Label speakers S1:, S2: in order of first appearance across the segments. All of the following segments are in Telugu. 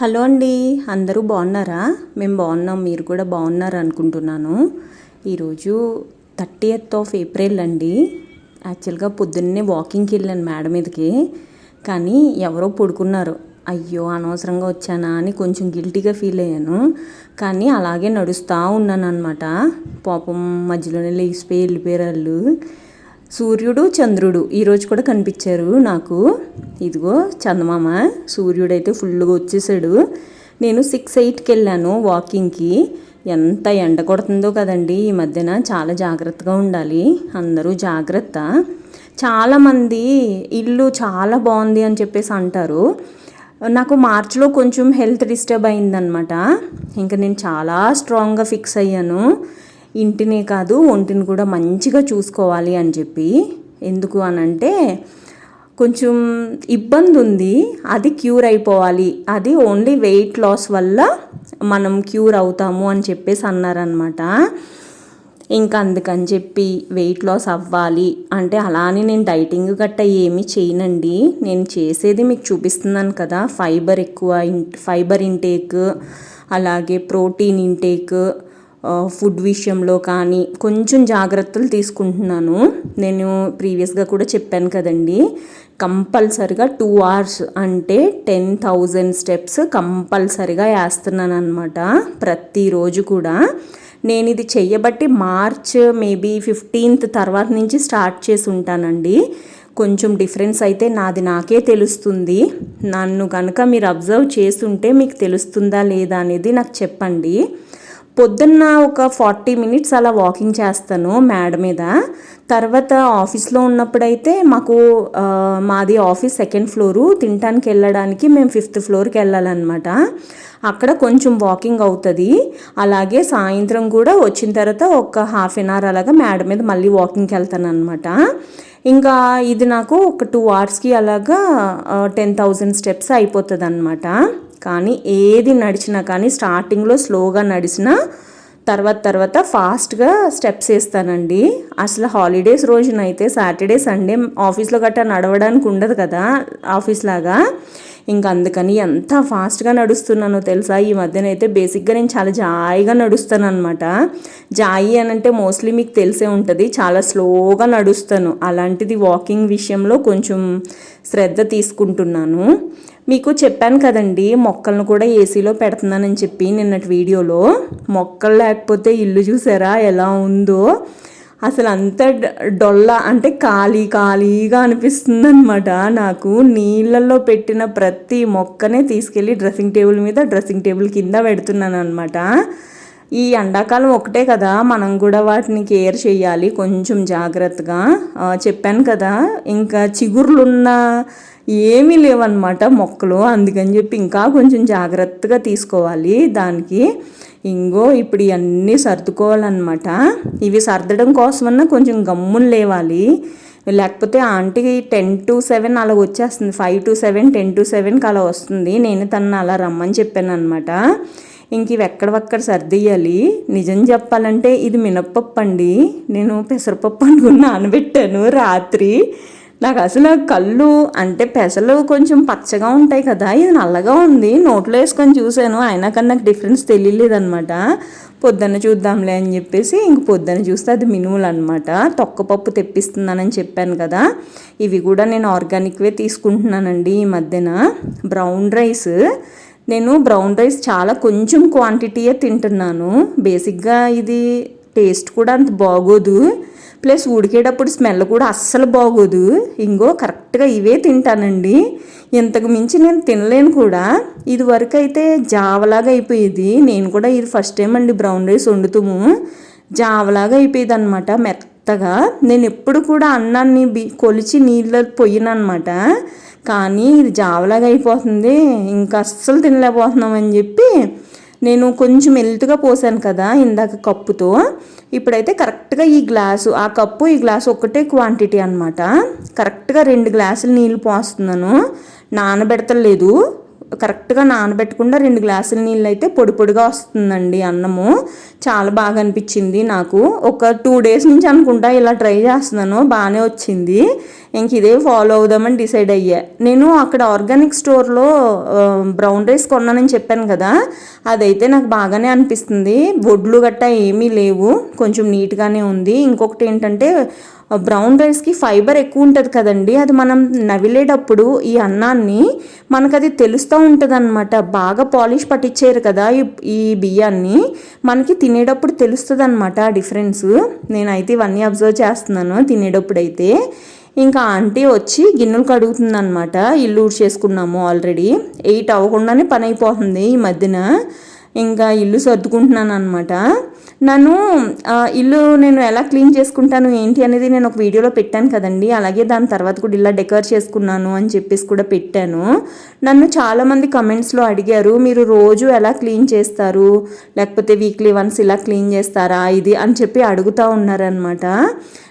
S1: హలో అండి అందరూ బాగున్నారా? మేము బాగున్నాం మీరు కూడా బాగున్నారు అనుకుంటున్నాను. ఈరోజు థర్టీయత్ ఆఫ్ ఏప్రిల్ అండి. యాక్చువల్గా పొద్దున్నే వాకింగ్కి వెళ్ళాను మేడం మీదకి. కానీ ఎవరో పడుకున్నారు. అయ్యో అనవసరంగా వచ్చానా అని కొంచెం గిల్టీగా ఫీల్ అయ్యాను. కానీ అలాగే నడుస్తూ ఉన్నాను అనమాట పాపం మధ్యలోనే లేచిపోయి వెళ్ళిపోయారు వాళ్ళు. సూర్యుడు చంద్రుడు. ఈరోజు కూడా కనిపించారు నాకు. ఇదిగో చందమామ సూర్యుడు అయితే ఫుల్గా వచ్చేసాడు. నేను సిక్స్ ఎయిట్కి వెళ్ళాను వాకింగ్కి. ఎంత ఎండ కొడుతుందో కదండి ఈ మధ్యన చాలా జాగ్రత్తగా ఉండాలి. అందరూ జాగ్రత్త. చాలామంది ఇల్లు చాలా బాగుంది అని చెప్పేసి అంటారు. నాకు మార్చిలో కొంచెం హెల్త్ డిస్టర్బ్ అయిందనమాట ఇంకా నేను చాలా స్ట్రాంగ్గా ఫిక్స్ అయ్యాను. ఇంటినే కాదు ఒంటిని కూడా మంచిగా చూసుకోవాలి అని చెప్పి. ఎందుకు అని అంటే కొంచెం ఇబ్బంది ఉంది అది క్యూర్ అయిపోవాలి. అది ఓన్లీ వెయిట్ లాస్ వల్ల మనం క్యూర్ అవుతాము అని చెప్పేసి అన్నారనమాట ఇంకా అందుకని చెప్పి వెయిట్ లాస్ అవ్వాలి. అంటే అలానే నేను డైటింగ్ గట్ట ఏమీ చేయనండి. నేను చేసేది మీకు చూపిస్తున్నాను కదా ఫైబర్ ఎక్కువ ఫైబర్ ఇంటేక్ అలాగే ప్రోటీన్ ఇంటేక్ ఫుడ్ విషయంలో కానీ కొంచెం జాగ్రత్తలు తీసుకుంటున్నాను. నేను ప్రీవియస్గా కూడా చెప్పాను కదండి. కంపల్సరిగా టూ అవర్స్ అంటే టెన్ థౌజండ్ స్టెప్స్ కంపల్సరిగా వేస్తున్నాను అనమాట ప్రతిరోజు కూడా. నేను ఇది చెయ్యబట్టి మార్చ్ మేబీ ఫిఫ్టీన్త్ తర్వాత నుంచి స్టార్ట్ చేసి ఉంటానండి. కొంచెం డిఫరెన్స్ అయితే నాది నాకే తెలుస్తుంది. నన్ను కనుక మీరు అబ్జర్వ్ చేస్తుంటే మీకు తెలుస్తుందా లేదా అనేది నాకు చెప్పండి. పొద్దున్న ఒక ఫార్టీ మినిట్స్ అలా వాకింగ్ చేస్తాను మేడ మీద. తర్వాత ఆఫీస్లో ఉన్నప్పుడైతే మాకు మాది ఆఫీస్ సెకండ్ ఫ్లోరు. తినటానికి వెళ్ళడానికి మేము ఫిఫ్త్ ఫ్లోర్కి వెళ్ళాలన్నమాట. అక్కడ కొంచెం వాకింగ్ అవుతుంది. అలాగే సాయంత్రం కూడా వచ్చిన తర్వాత ఒక హాఫ్ అన్ అవర్ అలాగా మేడ మీద మళ్ళీ వాకింగ్కి వెళ్తాను అనమాట ఇంకా ఇది నాకు ఒక టూ అవర్స్కి అలాగా టెన్ థౌజండ్ స్టెప్స్ అయిపోతుంది అనమాట కానీ ఏది నడిచినా కానీ స్టార్టింగ్లో స్లోగా నడిచినా తర్వాత తర్వాత ఫాస్ట్గా స్టెప్స్ వేస్తానండి. అసలు హాలిడేస్ రోజునైతే సాటర్డే సండే ఆఫీస్లో గట్టా నడవడానికి ఉండదు కదా ఆఫీస్ లాగా. ఇంకా అందుకని ఎంత ఫాస్ట్గా నడుస్తున్నానో తెలుసా? ఈ మధ్యనైతే బేసిక్గా నేను చాలా జాయిగా నడుస్తాను అనమాట జాయి అని అంటే మోస్ట్లీ మీకు తెలిసే ఉంటుంది. చాలా స్లోగా నడుస్తాను. అలాంటిది వాకింగ్ విషయంలో కొంచెం శ్రద్ధ తీసుకుంటున్నాను. మీకు చెప్పాను కదండి మొక్కలను కూడా ఏసీలో పెడుతున్నానని చెప్పి నిన్నటి వీడియోలో. మొక్కలు లేకపోతే ఇల్లు చూసారా ఎలా ఉందో. అసలు అంత డొల్ల అంటే ఖాళీ ఖాళీగా అనిపిస్తుంది అనమాట నాకు నీళ్ళల్లో పెట్టిన ప్రతి మొక్కనే తీసుకెళ్ళి డ్రెస్సింగ్ టేబుల్ మీద డ్రెస్సింగ్ టేబుల్ కింద పెడుతున్నాను అనమాట ఈ ఎండాకాలం ఒకటే కదా మనం కూడా వాటిని కేర్ చేయాలి కొంచెం జాగ్రత్తగా. చెప్పాను కదా ఇంకా చిగుర్లున్న ఏమీ లేవన్నమాట మొక్కలు. అందుకని చెప్పి ఇంకా కొంచెం జాగ్రత్తగా తీసుకోవాలి దానికి. ఇంగో ఇప్పుడు ఇవన్నీ సర్దుకోవాలన్నమాట. ఇవి సర్దడం కోసమన్నా కొంచెం గమ్ములు లేవాలి. లేకపోతే ఆంటీకి టెన్ టు సెవెన్ అలా వచ్చేస్తుంది. Five to seven ten to సెవెన్కి అలా వస్తుంది. నేను తను అలా రమ్మని చెప్పాను అనమాట ఇంక ఇవి ఎక్కడవక్కడ సర్దియ్యాలి? నిజం చెప్పాలంటే ఇది మినప్పప్పు అండి నేను పెసరపప్పు అనుకుని నానబెట్టాను రాత్రి. నాకు అసలు కళ్ళు అంటే పెసలు కొంచెం పచ్చగా ఉంటాయి కదా ఇది నల్లగా ఉంది. నోట్లో వేసుకొని చూశాను. అయినా కానీ నాకు డిఫరెన్స్ తెలియలేదనమాట పొద్దున్న చూద్దాంలే అని చెప్పేసి ఇంక పొద్దున్న చూస్తే అది మినుములు అనమాట తొక్కపప్పు తెప్పిస్తున్నానని చెప్పాను కదా ఇవి కూడా నేను ఆర్గానిక్వే తీసుకుంటున్నానండి ఈ మధ్యన. Brown rice. నేను బ్రౌన్ రైస్ చాలా కొంచెం క్వాంటిటీయే తింటున్నాను. బేసిక్గా ఇది టేస్ట్ కూడా అంత బాగోదు. ప్లస్ ఉడికేటప్పుడు స్మెల్ కూడా అస్సలు బాగోదు. ఇంకో కరెక్ట్గా ఇవే తింటానండి. ఇంతకు మించి నేను తినలేను కూడా. ఇది వరకు అయితే జావలాగా అయిపోయేది. నేను కూడా ఇది ఫస్ట్ టైం అండి బ్రౌన్ రైస్ వండుతాము. జావలాగా అయిపోయేది అనమాట మెత్తగా. నేను ఎప్పుడు కూడా అన్నాన్ని బి కొలిచి నీళ్ళ పొయ్యినమాట కానీ ఇది జావలాగా అయిపోతుంది. ఇంకా అస్సలు తినలేకపోతున్నామని చెప్పి నేను కొంచెం ఎల్తుగా పోసాను కదా ఇందాక కప్పుతో. ఇప్పుడైతే కరెక్ట్గా ఈ గ్లాసు ఆ కప్పు ఈ గ్లాసు ఒకటే క్వాంటిటీ అనమాట కరెక్ట్గా రెండు గ్లాసులు నీళ్ళు పోస్తున్నాను. నానబెడతలేదు. కరెక్ట్గా నానబెట్టకుండా రెండు గ్లాసుల నీళ్ళు అయితే పొడి పొడిగా వస్తుందండి అన్నము. చాలా బాగా అనిపించింది నాకు. ఒక టూ డేస్ నుంచి అనుకుంటా ఇలా ట్రై చేస్తున్నాను బాగానే వచ్చింది. ఇంక ఇదే ఫాలో అవుదామని డిసైడ్ అయ్యా. నేను అక్కడ ఆర్గానిక్ స్టోర్లో బ్రౌన్ రైస్ కొన్నానని చెప్పాను కదా అదైతే నాకు బాగానే అనిపిస్తుంది. వడ్లు గట్టా ఏమీ లేవు కొంచెం నీట్గానే ఉంది. ఇంకొకటి ఏంటంటే బ్రౌన్ రైస్కి ఫైబర్ ఎక్కువ ఉంటుంది కదండి. అది మనం నవిలేటప్పుడు ఈ అన్నాన్ని మనకు అది తెలుస్తూ ఉంటుంది అనమాట బాగా పాలిష్ పట్టించారు కదా ఈ బియ్యాన్ని. మనకి తినేటప్పుడు తెలుస్తుంది అనమాట ఆ డిఫరెన్స్. నేనైతే ఇవన్నీ అబ్జర్వ్ చేస్తున్నాను తినేటప్పుడు అయితే ఇంకా ఆంటీ వచ్చి గిన్నెలు కడుగుతుందనమాట ఇల్లు చేసుకున్నాము ఆల్రెడీ. ఎయిట్ అవ్వకుండానే పని అయిపోతుంది ఈ మధ్యన. ఇంకా ఇల్లు సర్దుకుంటున్నాను అనమాట నన్ను ఇల్లు నేను ఎలా క్లీన్ చేసుకుంటాను ఏంటి అనేది నేను ఒక వీడియోలో పెట్టాను కదండి. అలాగే దాని తర్వాత కూడా ఇలా డెకర్ చేసుకున్నాను అని చెప్పేసి కూడా పెట్టాను. నన్ను చాలామంది కమెంట్స్లో అడిగారు మీరు రోజు ఎలా క్లీన్ చేస్తారు? లేకపోతే వీక్లీ వన్స్ ఇలా క్లీన్ చేస్తారా? ఇది అని చెప్పి అడుగుతూ ఉన్నారనమాట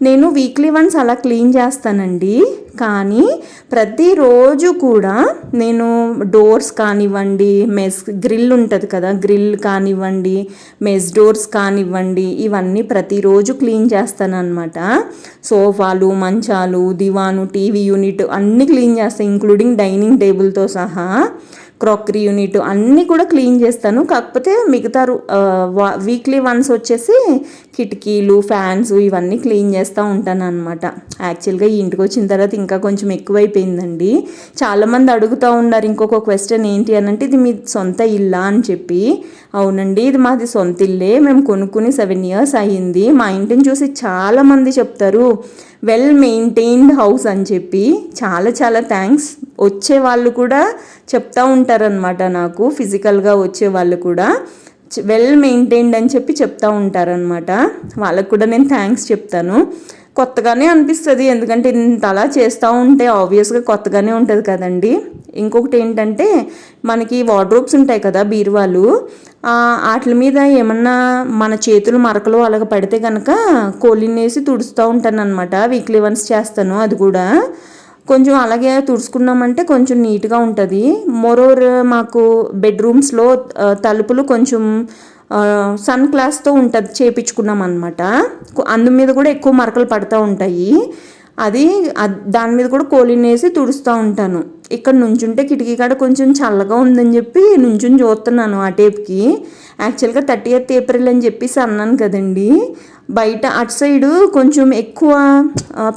S1: నేను వీక్లీ వన్స్ అలా క్లీన్ చేస్తానండి. కానీ ప్రతిరోజు కూడా నేను డోర్స్ కానివ్వండి మెస్ గ్రిల్ ఉంటుంది కదా గ్రిల్ కానివ్వండి మెస్ డోర్స్ కానివ్వండి ఇవన్నీ ప్రతిరోజు క్లీన్ చేస్తాను అనమాట సోఫాలు మంచాలు దివాను టీవీ యూనిట్ అన్నీ క్లీన్ చేస్తాను ఇంక్లూడింగ్ డైనింగ్ టేబుల్తో సహా. క్రాకరీ యూనిట్ అన్నీ కూడా క్లీన్ చేస్తాను. కాకపోతే మిగతా వీక్లీ వన్స్ వచ్చేసి కిటికీలు ఫ్యాన్స్ ఇవన్నీ క్లీన్ చేస్తూ ఉంటాను అనమాట యాక్చువల్గా ఈ ఇంటికి వచ్చిన తర్వాత ఇంకా కొంచెం ఎక్కువైపోయిందండి. చాలామంది అడుగుతూ ఉన్నారు ఇంకొక క్వశ్చన్ ఏంటి? అని అంటే ఇది మీ సొంత ఇల్లా? అని చెప్పి. అవునండి ఇది మాది సొంత ఇల్లే. మేము కొనుక్కుని సెవెన్ ఇయర్స్ అయ్యింది మా ఇంటిని చూసి చాలామంది చెప్తారు వెల్ మెయింటైన్డ్ హౌస్ అని చెప్పి చాలా చాలా థ్యాంక్స్ వచ్చే వాళ్ళు కూడా చెప్తూ ఉంటారనమాట నాకు ఫిజికల్గా వచ్చే వాళ్ళు కూడా. వెల్ మెయింటైన్డ్ అని చెప్పి చెప్తూ ఉంటారనమాట వాళ్ళకు కూడా నేను థ్యాంక్స్ చెప్తాను. కొత్తగానే అనిపిస్తుంది ఎందుకంటే ఇంత అలా చేస్తూ ఉంటే ఆబ్వియస్గా కొత్తగానే ఉంటుంది కదండి. ఇంకొకటి ఏంటంటే మనకి వార్డ్రోబ్స్ ఉంటాయి కదా బీరువాలు వాటి మీద ఏమన్నా మన చేతులు మరకలు అలాగ పడితే కనుక కోలినేసి తుడుస్తూ ఉంటాను అనమాట వీక్లీ వన్స్ చేస్తాను అది కూడా. కొంచెం అలాగే తుడుచుకున్నామంటే కొంచెం నీట్గా ఉంటుంది. మోరోర్ మాకు బెడ్రూమ్స్లో తలుపులు కొంచెం సన్ క్లాస్తో ఉంటుంది చేపించుకున్నాం అనమాట అందు మీద కూడా ఎక్కువ మరకలు పడుతూ ఉంటాయి. అది దాని మీద కూడా కోలినేసి తుడుస్తూ ఉంటాను. ఇక్కడ నుంచుంటే కిటికీ కాడ కొంచెం చల్లగా ఉందని చెప్పి నుంచుని చూస్తున్నాను ఆ టేప్కి. యాక్చువల్గా థర్టీ ఎయిత్ ఏప్రిల్ అని చెప్పేసి అన్నాను కదండి. బయట అటు సైడు కొంచెం ఎక్కువ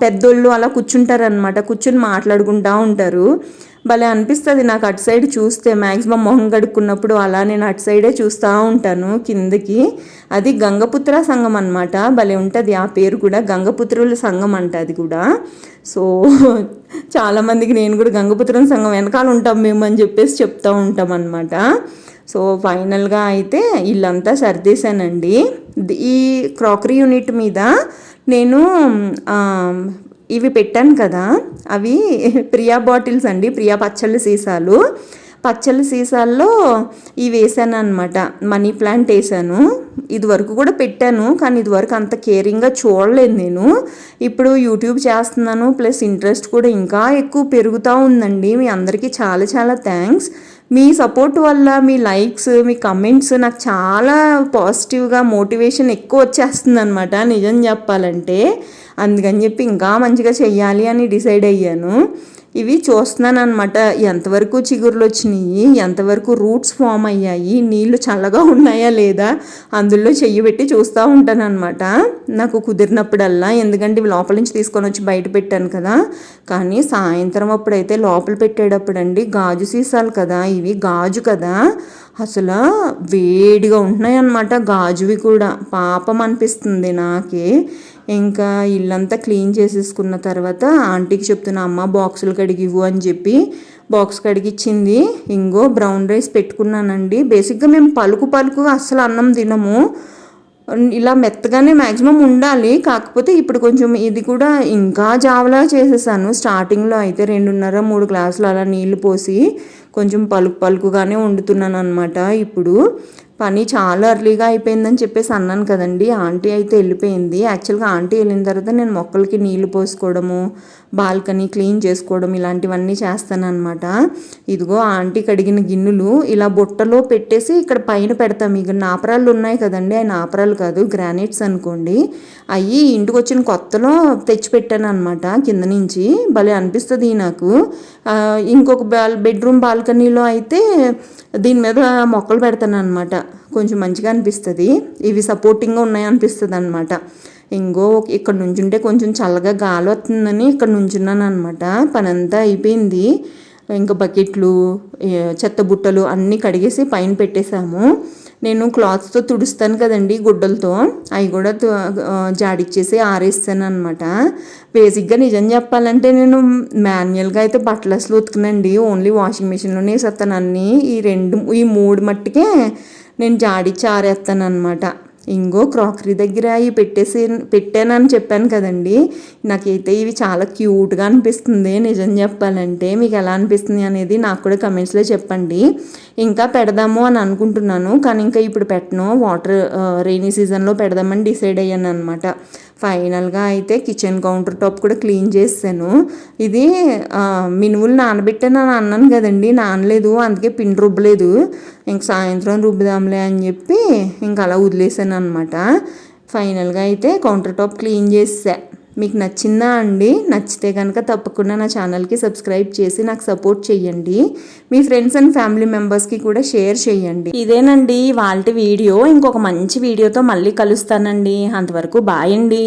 S1: పెద్దోళ్ళు అలా కూర్చుంటారనమాట కూర్చొని మాట్లాడుకుంటూ ఉంటారు. భలే అనిపిస్తుంది నాకు అటు సైడ్ చూస్తే. మ్యాక్సిమం మొహం కడుక్కున్నప్పుడు అలా నేను అటు సైడే చూస్తూ ఉంటాను కిందకి. అది గంగపుత్ర సంఘం అనమాట భలే ఉంటుంది. ఆ పేరు కూడా గంగపుత్రుల సంఘం అంట అది కూడా. సో చాలామందికి నేను కూడా గంగపుత్రం సంఘం వెనకాల ఉంటాం మేము అని చెప్పేసి చెప్తూ ఉంటాం అనమాట సో ఫైనల్గా అయితే ఇల్లంతా సర్దేశానండి. ఈ క్రాకరీ యూనిట్ మీద నేను ఇవి పెట్టాను కదా అవి ప్రియా బాటిల్స్ అండి ప్రియా పచ్చళ్ళ సీసాలు. పచ్చళ్ళ సీసాల్లో ఇవి వేసాను అనమాట మనీ ప్లాంట్ వేసాను. ఇదివరకు కూడా పెట్టాను కానీ ఇదివరకు అంత కేరింగ్గా చూడలేదు నేను. ఇప్పుడు యూట్యూబ్ చేస్తున్నాను ప్లస్ ఇంట్రెస్ట్ కూడా ఇంకా ఎక్కువ పెరుగుతూ ఉందండి. మీ అందరికీ చాలా చాలా థ్యాంక్స్. మీ సపోర్ట్ వల్ల మీ లైక్స్ మీ కమెంట్స్ నాకు చాలా పాజిటివ్గా మోటివేషన్ ఎక్కువ వచ్చేస్తుంది అనమాట నిజం చెప్పాలంటే. అందుకని చెప్పి ఇంకా మంచిగా చెయ్యాలి అని డిసైడ్ అయ్యాను. ఇవి చూస్తున్నాను అనమాట ఎంతవరకు చిగురులు వచ్చినాయి ఎంతవరకు రూట్స్ ఫామ్ అయ్యాయి నీళ్ళు చల్లగా ఉన్నాయా లేదా అందులో చెయ్యి పెట్టి చూస్తూ ఉంటాను అనమాట నాకు కుదిరినప్పుడల్లా ఎందుకంటే ఇవి లోపల నుంచి తీసుకొని వచ్చి బయట పెట్టాను కదా. కానీ సాయంత్రం అప్పుడైతే లోపల పెట్టేటప్పుడు అండి గాజు సీసాలు కదా ఇవి గాజు కదా. అసలు వేడిగా ఉంటున్నాయి అన్నమాట గాజువి కూడా. పాపం అనిపిస్తుంది నాకే. ఇంకా ఇల్లంతా క్లీన్ చేసేసుకున్న తర్వాత ఆంటీకి చెప్తున్నా అమ్మ బాక్సులు కడిగివ్వు అని చెప్పి బాక్స్ కడిగిచ్చింది. ఇంగో బ్రౌన్ రైస్ పెట్టుకున్నానండి. బేసిక్గా మేము పలుకు పలుకు అస్సలు అన్నం తినము. ఇలా మెత్తగానే మ్యాక్సిమం ఉండాలి. కాకపోతే ఇప్పుడు కొంచెం ఇది కూడా ఇంకా జావలా చేసేసాను. స్టార్టింగ్లో అయితే రెండున్నర మూడు గ్లాసులు అలా నీళ్ళు పోసి కొంచెం పలుకు పలుకుగానే వండుతున్నాను అనమాట ఇప్పుడు పని చాలా అర్లీగా అయిపోయిందని చెప్పేసి అన్నాను కదండి. ఆంటీ అయితే వెళ్ళిపోయింది. యాక్చువల్గా ఆంటీ వెళ్ళిన తర్వాత నేను మొక్కలకి నీళ్ళు పోసుకోవడము బాల్కనీ క్లీన్ చేసుకోవడం ఇలాంటివన్నీ చేస్తాను అనమాట ఇదిగో ఆంటీ కడిగిన గిన్నెలు ఇలా బుట్టలో పెట్టేసి ఇక్కడ పైన పెడతాం. ఇక నాపరాలు ఉన్నాయి కదండి. ఆ నాపరాలు కాదు గ్రానైట్స్ అనుకోండి. అవి ఇంటికి వచ్చిన కొత్తలో తెచ్చిపెట్టాను అనమాట కింద నుంచి. భలే అనిపిస్తుంది నాకు. ఇంకొక బాల్ బెడ్రూమ్ బాల్కనీలో అయితే దీని మీద మొక్కలు పెడతాను అనమాట కొంచెం మంచిగా అనిపిస్తుంది. ఇవి సపోర్టింగ్గా ఉన్నాయి అనిపిస్తుంది అనమాట ఇంకో ఇక్కడ నుంచుంటే కొంచెం చల్లగా గాలి వస్తుందని ఇక్కడ నుంచున్నాను అనమాట పని అంతా అయిపోయింది. ఇంకా బకెట్లు చెత్త బుట్టలు అన్నీ కడిగేసి పైన పెట్టేశాము. నేను క్లాత్స్తో తుడుస్తాను కదండి గుడ్డలతో. అవి కూడా జాడిచ్చేసి ఆరేస్తాను అనమాట బేసిక్గా నిజం చెప్పాలంటే నేను మాన్యువల్గా అయితే బట్టలు అసలు ఉతుకునండి. ఓన్లీ వాషింగ్ మిషన్లోనే వేసేస్తాను. అన్నీ ఈ రెండు ఈ మూడు మట్టుకే నేను జాడిచ్చి ఆరేస్తాను అనమాట ఇంగో క్రాకరీ దగ్గర ఇవి పెట్టేసి పెట్టానని చెప్పాను కదండి. నాకైతే ఇవి చాలా క్యూట్గా అనిపిస్తుంది నిజం చెప్పాలంటే. మీకు ఎలా అనిపిస్తుంది అనేది నాకు కూడా కమెంట్స్లో చెప్పండి. ఇంకా పెడదాము అని అనుకుంటున్నాను కానీ ఇంకా ఇప్పుడు పెట్టను. వాటర్ రైనీ సీజన్లో పెడదామని డిసైడ్ అయ్యాను అనమాట ఫైనల్గా అయితే కిచెన్ కౌంటర్ టాప్ కూడా క్లీన్ చేసాను ఇది మినువులు మినుములు నానబెట్టాను అని అన్నాను కదండి నానలేదు అందుకే పిండి రుబ్బలేదు. ఇంక సాయంత్రం రుబ్బుదాంలే అని చెప్పి ఇంక అలా వదిలేసాను అనమాట ఫైనల్గా అయితే కౌంటర్ టాప్ క్లీన్ చేసా మీకు నచ్చిందా అండి? నచ్చితే కనుక తప్పకుండా నా ఛానల్కి సబ్స్క్రైబ్ చేసి నాకు సపోర్ట్ చేయండి మీ ఫ్రెండ్స్ అండ్ ఫ్యామిలీ మెంబర్స్కి కూడా షేర్ చేయండి ఇదేనండి వాళ్ళ వీడియో. ఇంకొక మంచి వీడియోతో మళ్ళీ కలుస్తానండి. అంతవరకు బాయ్ అండి.